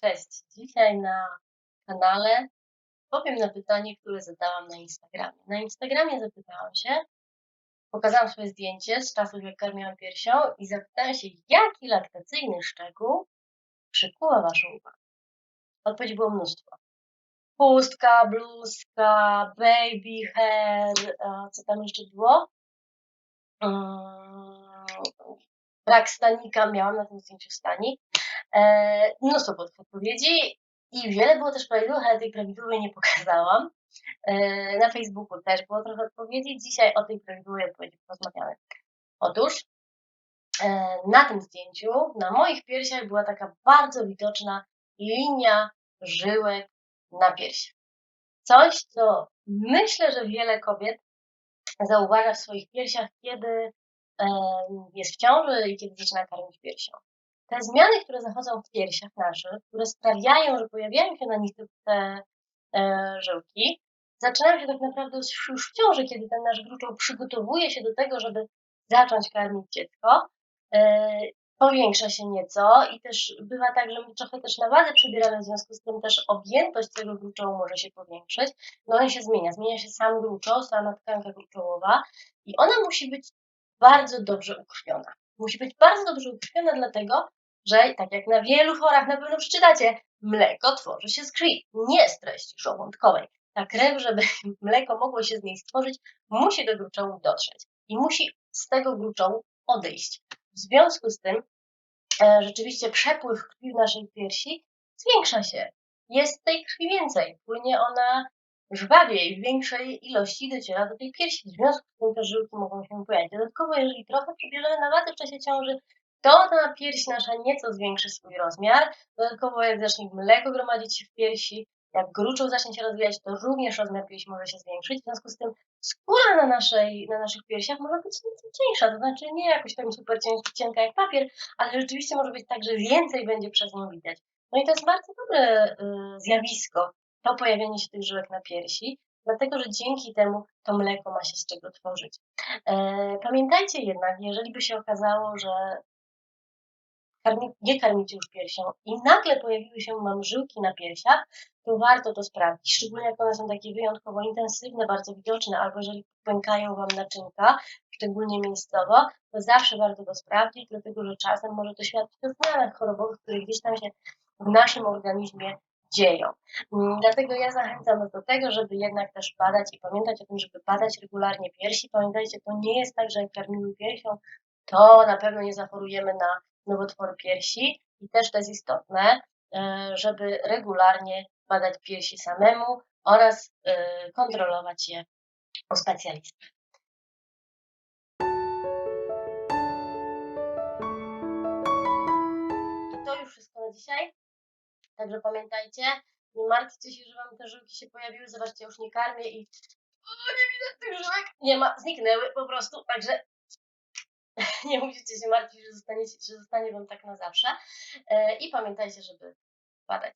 Cześć. Dzisiaj na kanale powiem na pytanie, które zadałam na Instagramie. Na Instagramie zapytałam się, pokazałam swoje zdjęcie z czasów, jak karmiłam piersią i zapytałam się, jaki laktacyjny szczegół przykuła Waszą uwagę. Odpowiedzi było mnóstwo. Pustka, bluzka, baby hair, co tam jeszcze było? Mm, brak stanika, miałam na tym zdjęciu stanik. E, mnóstwo podpowiedzi i wiele było też prawidłowych, ale tej prawidłowej nie pokazałam. E, na Facebooku też było trochę odpowiedzi. Dzisiaj o tej prawidłowej odpowiedzi porozmawiamy. Otóż e, na tym zdjęciu, na moich piersiach była taka bardzo widoczna linia żyłek na piersiach. Coś, co myślę, że wiele kobiet zauważa w swoich piersiach, kiedy jest w ciąży i kiedy zaczyna karmić piersią. Te zmiany, które zachodzą w piersiach naszych, które sprawiają, że pojawiają się na nich te, e, żyłki, zaczynają się tak naprawdę już już w ciąży, kiedy ten nasz gruczoł przygotowuje się do tego, żeby zacząć karmić dziecko. E, powiększa się nieco i też bywa tak, że my trochę też na wadze przybieramy, w związku z tym też objętość tego gruczołu może się powiększyć. No on się zmienia, zmienia się sam gruczoł, sama tkanka gruczołowa i ona musi być bardzo dobrze ukrwiona. Musi być bardzo dobrze ukrwiona dlatego, że tak jak na wielu chorach na pewno przeczytacie, mleko tworzy się z krwi, nie z treści żołądkowej. Ta krew, żeby mleko mogło się z niej stworzyć, musi do gruczołu dotrzeć i musi z tego gruczołu odejść. W związku z tym e, rzeczywiście przepływ krwi w naszej piersi zwiększa się. Jest tej krwi więcej, płynie ona żwawiej, w większej ilości dociera do tej piersi. W związku z tym te żyłki mogą się pojawić. Dodatkowo, jeżeli trochę przybierzemy na wadze w czasie ciąży, to ta pierś nasza nieco zwiększy swój rozmiar. Dodatkowo, jak zacznie mleko gromadzić się w piersi, jak gruczoł zacznie się rozwijać, to również rozmiar piersi może się zwiększyć. W związku z tym skóra na, naszej, na naszych piersiach może być nieco cieńsza, to znaczy nie jakoś tam super cienka, cienka jak papier, ale rzeczywiście może być tak, że więcej będzie przez nią widać. No i to jest bardzo dobre y, zjawisko, to pojawienie się tych żyłek na piersi, dlatego że dzięki temu to mleko ma się z czego tworzyć. E, pamiętajcie jednak, jeżeli by się okazało, że karmi, nie karmicie już piersią i nagle pojawiły się mam żyłki na piersiach, to warto to sprawdzić, szczególnie jak one są takie wyjątkowo intensywne, bardzo widoczne, albo jeżeli pękają Wam naczynka, szczególnie miejscowo, to zawsze warto to sprawdzić, dlatego że czasem może to świadczyć o zmianach chorobowych, które gdzieś tam się w naszym organizmie dzieją. Mm, Dlatego ja zachęcam do tego, żeby jednak też badać i pamiętać o tym, żeby badać regularnie piersi. Pamiętajcie, to nie jest tak, że jak karmimy piersią, to na pewno nie zachorujemy na nowotwory piersi i też to jest istotne, e, żeby regularnie badać piersi samemu oraz e, kontrolować je u specjalisty. I to już wszystko na dzisiaj. Także pamiętajcie, nie martwcie się, że Wam te żyłki się pojawiły. Zobaczcie, już nie karmię i o, nie widać tych żyłek. Nie ma, zniknęły po prostu, także nie musicie się martwić, że, zostaniecie, że zostanie Wam tak na zawsze. E, I pamiętajcie, żeby badać